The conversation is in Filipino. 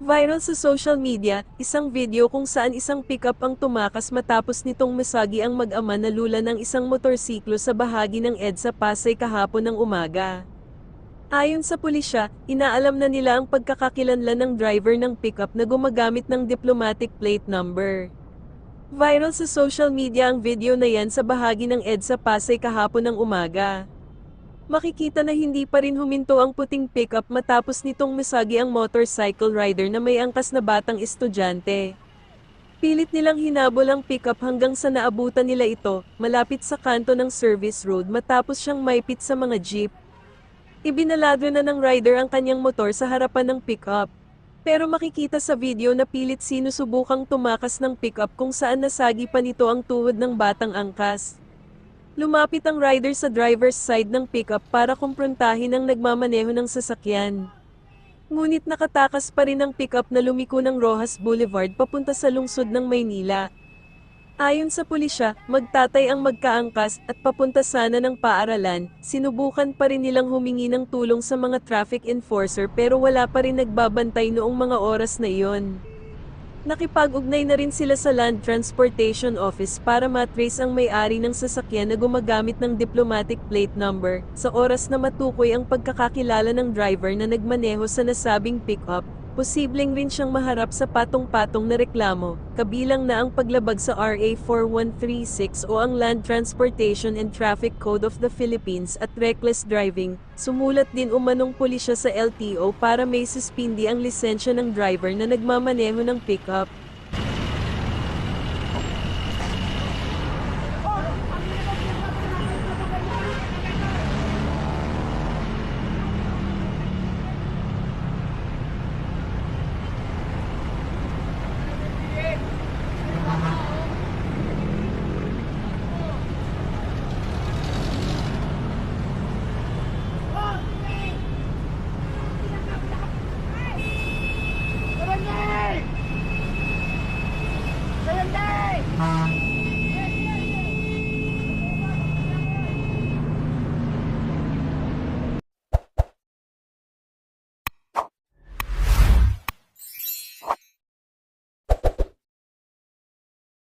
Viral sa social media, isang video kung saan isang pickup ang tumakas matapos nitong masagi ang mag-ama na lula ng isang motorsiklo sa bahagi ng EDSA Pasay kahapon ng umaga. Ayon sa pulisya, inaalam na nila ang pagkakakilanlan ng driver ng pickup na gumagamit ng diplomatic plate number. Viral sa social media ang video na yan sa bahagi ng EDSA Pasay kahapon ng umaga. Makikita na hindi pa rin huminto ang puting pickup matapos nitong masagi ang motorcycle rider na may angkas na batang estudyante. Pilit nilang hinabol ang pickup hanggang sa naabutan nila ito, malapit sa kanto ng service road matapos siyang maipit sa mga jeep. Ibinaladro na ng rider ang kanyang motor sa harapan ng pickup. Pero makikita sa video na pilit sinusubukang tumakas ng pickup kung saan nasagi pa nito ang tuhod ng batang angkas. Lumapit ang rider sa driver's side ng pickup para kumprontahin ang nagmamaneho ng sasakyan. Ngunit nakatakas pa rin ang pickup na lumiko ng Rojas Boulevard papunta sa lungsod ng Maynila. Ayon sa pulisya, magtatay ang magkaangkas at papunta sana ng paaralan, sinubukan pa rin nilang humingi ng tulong sa mga traffic enforcer pero wala pa rin nagbabantay noong mga oras na iyon. Nakipag-ugnay na rin sila sa Land Transportation Office para matrace ang may-ari ng sasakyan na gumagamit ng diplomatic plate number sa oras na matukoy ang pagkakakilala ng driver na nagmaneho sa nasabing pickup. Posibleng rin siyang maharap sa patong-patong na reklamo, kabilang na ang paglabag sa RA 4136 o ang Land Transportation and Traffic Code of the Philippines at reckless driving. Sumulat din umanong pulisya sa LTO para may suspindi ang lisensya ng driver na nagmamaneho ng pickup.